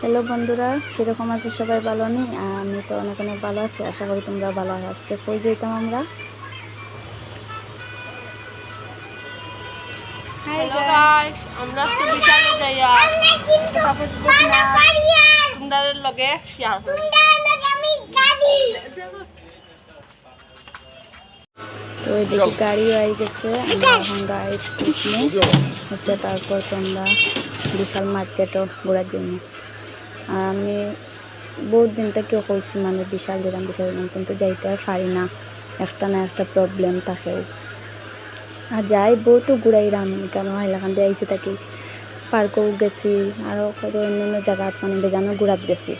Hello বন্ধুরা কীরকম আছে সবাই? ভালো নেই আমি তো অনেক অনেক ভালো আছি আশা করি তোমরা ভালো আছো। আজকে কই যেতাম আমরা? লগে শেয়ার তো গাড়ি আই গেছে আমরা এখন গাড়ি হচ্ছে তারপর তোমরা বিশাল মার্কেটও ঘোরার জন্য। আমি বহুত দিন থেকেও কইছি মানে বিশাল দিলাম বিশাল দিলাম, কিন্তু যাইতে আর পারি না। একটা না একটা প্রবলেম থাকে আর যাই, বহুতো ঘুরাইলাম কেন হাইলাকান দিয়ে আইসি থাকি। পার্কও গেছি আরও কত অন্যান্য জায়গাত মানে বেজানো ঘুরাত গেছি।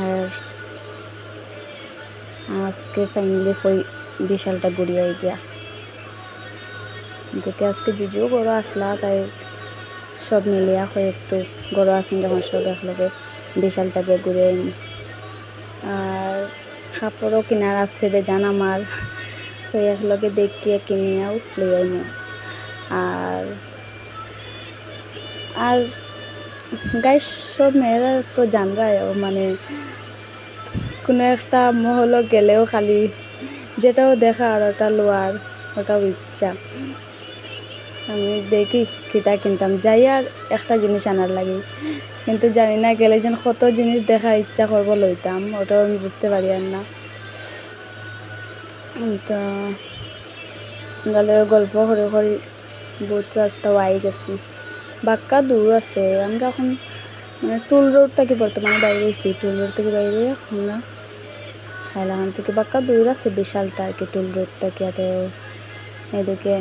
আর আজকে ফাইনালি কই বিশালটা ঘুরিয়ে গিয়া। দেখে আজকে জিজুও গরু আসলা, তাই সব মিলিয়া হয়ে একটু গরু আসেন যখন সব একলগে। বিশালটাকে ঘুরে। আইনি। আর কাপড়ও কিনার আছে বেজান আমার। তো একলগে দেখিয়ে কিনিয়াও লই আইনি। আর আর গাই সব মেয়েরা তো জানরাই মানে কোনো একটা মহল গেলেও খালি যেটাও দেখা আর ওটা লোয়ার ওটাও ইচ্ছা। আমি দেখি কিতা কিনতাম। যাই আর একটা জিনিস আনার লাগে। কিন্তু জানি না গেলে যেন কত জিনিস দেখা ইচ্ছা করব লইতাম, ওটাও আমি বুঝতে পারি আর না। তো, গেলে গল্প করে করে বহুত রাস্তা আই গেছি। বাক্কা দূর আছে আমরা এখন মানে টুল রোড থেকে বর্তমানে বাইরে গেছি টুল রোড থেকে বাইরে আমরা হাইলাকান থেকে বাক্কা দূর আছে, বিশালটা আর কি টুল রোড থেকে এদিকে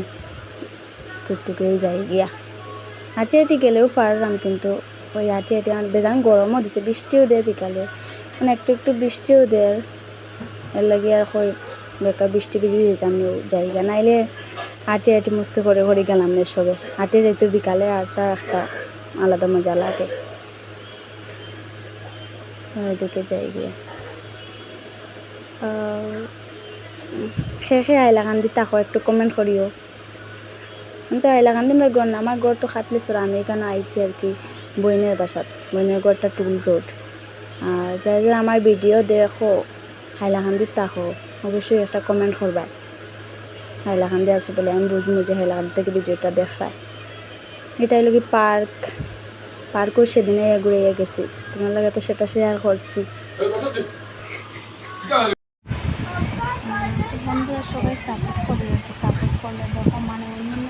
টুকটুকেও যাই গিয়া। হাঁটি হাঁটি গেলেও পারলাম, কিন্তু ওই হাঁটি হাঁটি আমার বেজান গরমও দিছে, বৃষ্টিও দেয় বিকালে। মানে একটু একটু বৃষ্টিও দেয়। এর লাগে আর কই, বেকার বৃষ্টি বিজি দিতাম জায়গা নাইলে হাঁটি হাঁটি মস্তি করে করে গেলাম না সবে। হাঁটি যেতে বিকালে আরটা একটা আলাদা মজা লাগে। ওইদিকে যাই গিয়ে। শেষে আইলাকান্দি তাকো একটু কমেন্ট করিও। কিন্তু আইলাকান্দি আমার ঘর না আমার ঘর তো খাটলি সর আমি এখানে আইছি আর কি বইনের বাসাত বইনের ঘরটা টুল রোড আর যাই যাই আমার ভিডিও দেখো হাইলাকান্দি তাকো অবশ্যই একটা কমেন্ট করবা হাইলাকান্দি আছো বলে আমি বুঝব যে হাইলাকান্দি থেকে ভিডিওটা দেখায় এটাই লোক পার্ক পার্কও সেদিনে ঘুরে গেছি। তোমার লাগে তো সেটা শেয়ার করছি বন্ধুরা সবাই সাপোর্ট করলে দেখো মানে অন্যান্য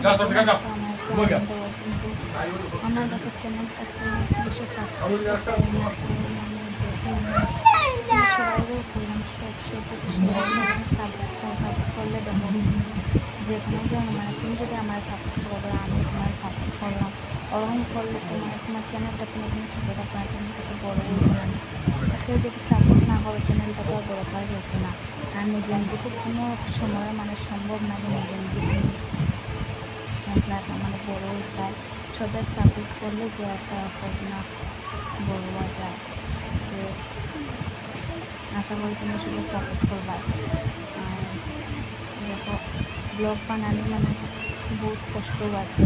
কিন্তু আমার দেখো চ্যানেলটা বেশি সাবস্ক্রাইব সবাইও করলাম সব সাপোর্ট করো সাপোর্ট করলে দেখো যে কোনো ধরনের মানে তুমি যদি আমার সাপোর্ট করো আমি তোমার সাপোর্ট করলাম। ওরকম করলে তোমার তোমার চ্যানেলটা কোনো দিন ছোটো থাকবে না চ্যানেলটা বড় হয়ে কেউ যদি সাপোর্ট না করো চ্যানেলটা তো বড় করা যেত না। আর নিজে নিজে কোনো সময় মানে সম্ভব না যে নিজে নিজে চ্যানেলটা মানে বড় উঠায় সবাই সাপোর্ট করলে যে একটা না বড় হওয়া যায়। তো আশা করি তুমি সবাই সাপোর্ট করবা। দেখো ব্লগ বানালে মানে বহুত কষ্ট আছে।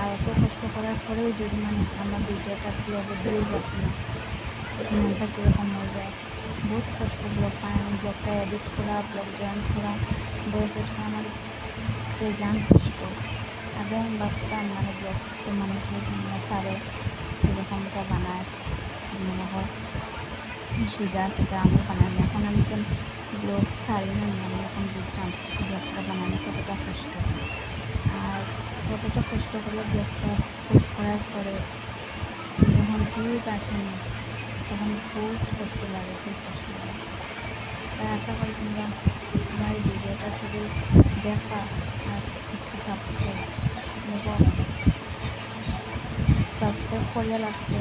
আর অত কষ্ট করার পরেও যদি মানে আমার ভিডিওটা ব্লগে ভিউজ আসে না, মনটা কীরকম হয়ে যায়? বহুত কষ্ট, ব্লগ বানানো ব্লগটা এডিট ব্লগ জয়েন করা ভয়েস এড করা আমার জান কষ্ট। আগে আমি ভাবতাম মানে ব্লগ তো মানুষ মানে সারে কীরকমটা বানায় মনে হয় সোজা সেটা আমি বানাই। এখন আমি যেন ব্লগ সারি না আমি এখন বুঝলাম ব্লগটা বানানো কতটা কষ্ট। আর কতটা কষ্ট করলে ব্লগটা পোস্ট করার পরে যখন ভিউজ আসে না তখন খুব কষ্ট লাগে, খুব কষ্ট লাগে। তাই আশা করি তোমরা আমার এই ভিডিওটা শুধু দেখা আর একটু সাপোর্ট সাবস্ক্রাইব করিয়া লাগবে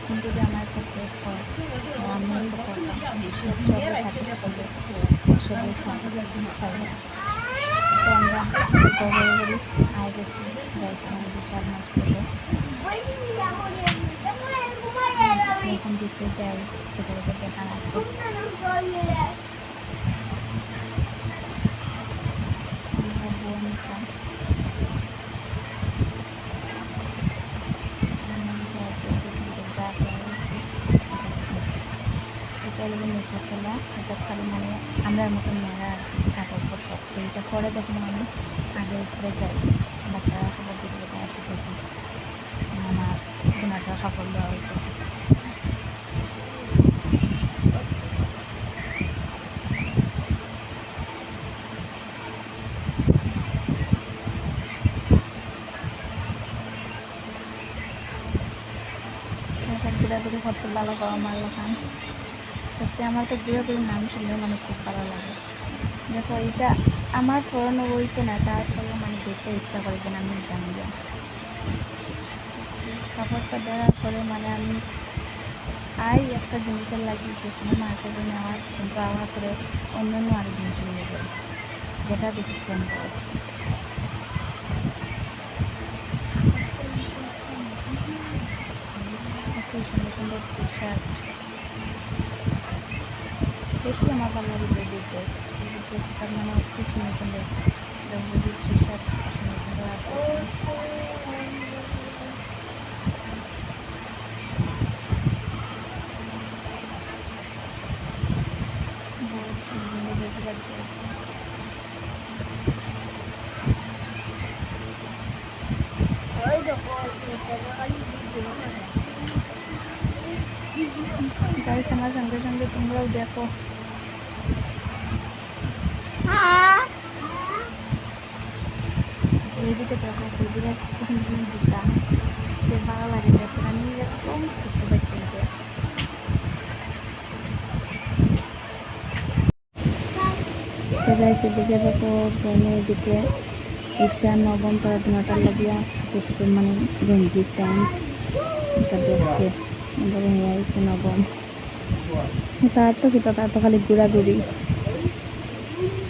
তুমি যদি আমার সাপোর্ট করো তো আমিও তো করলাম সব সবাই সাপোর্ট করবে করবে তো আমরা আয় গেছি বিশাল মার্কেটে এখন দিতে যাই ভেতরে দেখার আছে। এগুলো ফেলা খালি মানে আমরা মতন মেয়েরা এটা পরে দেখুন আমি আগে উপরে যাই, বাচ্চারা খাবার দিতে আসে দেখি। আমার দেওয়া হইতো এখন ঘোরাঘুরি করতে ভালো আমার খান সত্যি আমার তো ঘোরাঘুরির নাম শুনলে মানে খুব ভালো লাগে। দেখো, এটা আমার পড়ানো বইতে না তারপরে মানে দেখতে ইচ্ছা করে কিনা, আমি জানি যে কাপড়টা দেওয়ার পরে মানে আমি আই একটা জিনিসের লাগি যেখানে মার্কেটে নেওয়ার কিন্তু আমার পরে অন্য অন্য আরেক জিনিস নিয়ে যেটা দেখেছেন এত সুন্দর সুন্দর টি শার্ট বেশি আমার ভালো লাগে বেবি ড্রেস বেবি ড্রেসটার মানে খুব সুন্দর সুন্দর। বেবি টি শার্ট সুন্দর সুন্দর আছে বহুত সুন্দর সুন্দর বেবির ড্রেস গাইস আমার সঙ্গে সঙ্গে তোমরাও দেখো। এইদিকে দেখো কোন কোন যে ভালো লাগে দেখো আমি এরকম শিখতে পারছি তো এদিকে দেখো বোনের এদিকে ঈশা, নবম পড়াশোনাটার লাগিয়া ছোটো ছোটো মানে গেঞ্জি প্যান্ট। এটা দেখছে। এবারে নিয়ে আসছে নবম। তার তো কি তার তো খালি ঘোরাঘুরি।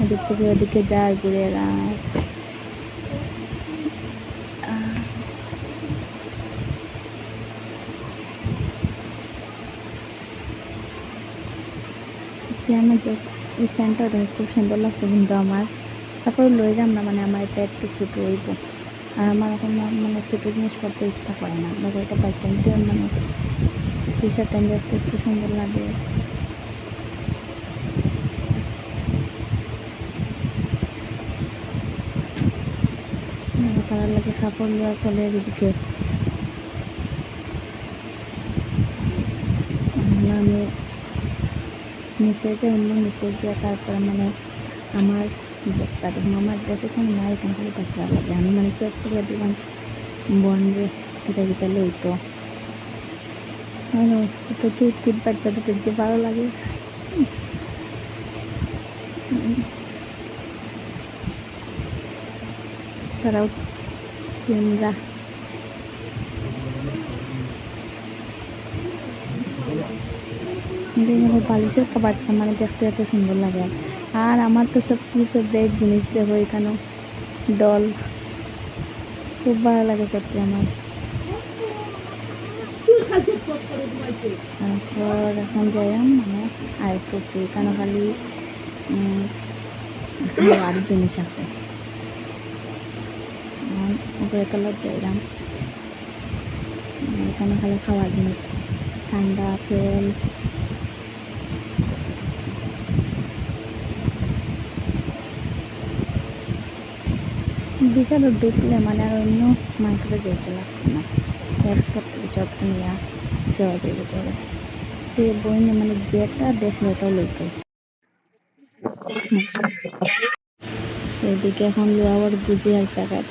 এদিক থেকে ওদিকে যায় ঘুরে এরা। আমার যে এই দেখে খুব সুন্দর লাগছে কিন্তু আমার। তারপরে লই যাম না মানে আমার এটা একটু ছোটো হইব। আর আমার এখন মানে ছোটো জিনিস পরতে ইচ্ছা করে না। দেখো এটা নিতে মানে টি শার্টটা দেখতে একটু সুন্দর লাগে। তারা লাগে কাপড় নেওয়া চলে এদিকে আমি নিচে অন্য নিচে গিয়ে তারপরে মানে আমার ড্রেসটা দেখুন আমার ড্রেস এখানে নাই এখানে খালি বাচ্চা লাগে আমি মানে চয়েস করে দিলাম বন রে কিতা কিতা লইতো ছোটো কিউট কিউট বাচ্চা দুটোর যে ভালো লাগে তারাও তিনরা বালিশের কাবারটা মানে দেখতে এত সুন্দর লাগে আর আমার তো সবচেয়ে ফেভারিট জিনিস দেখো এখানেও ডল খুব ভালো লাগে সত্যি আমার। তারপর এখন যাইলাম মানে আর একটু এখানে খালি খাওয়ার জিনিস আছে। উপরে তলা যাইলাম এখানে খালি খাওয়ার জিনিস। ঠান্ডা, তেল বিকালে ঢুকলে মানে আর অন্য মার্কেটে যেতে লাগতো না। একটা থেকে সব নিয়ে যাবে করে। তো বই মানে যেটা দেখলে ওটাও লইতো। এদিকে এখন আবার বুঝি আর প্যাকেট।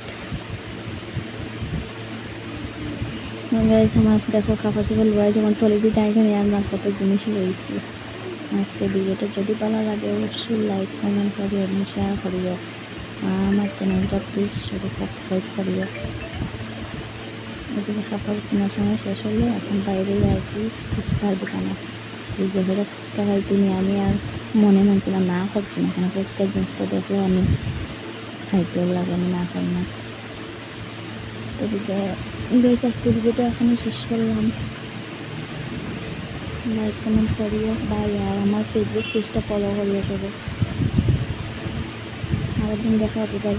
আমার দেখো কাপড় চোপড় লওয়া যেমন টলি দিয়ে টাইম নিয়ে আমরা কত জিনিস রয়েছে। আজকে ভিডিওটা যদি ভালো লাগে, অবশ্যই লাইক কমেন্ট করিও এবং শেয়ার করিও। আমার চ্যানেলটা প্লিজ সবাই সাবস্ক্রাইব করিও। এদিকে কাপড় কেনার সময় শেষ হলে, এখন বাইরে আছি ফুচকার দোকানে। এই জোহরে ফুচকা খাইতে নিয়ে আমি আর মনে মানছিলাম, না করছি না কেন? ফুচকার জিনিসটা দেখলে আমি খাইতেও লাগে আমি না খাই না তবে যে বেশ আজকে ভিডিওটা এখানে শেষ করলাম। লাইক কমেন্ট করিও। বাই আর আমার ফেসবুক পেজটা ফলো করিও সবাই আরেকদিন দেখা হবে বাই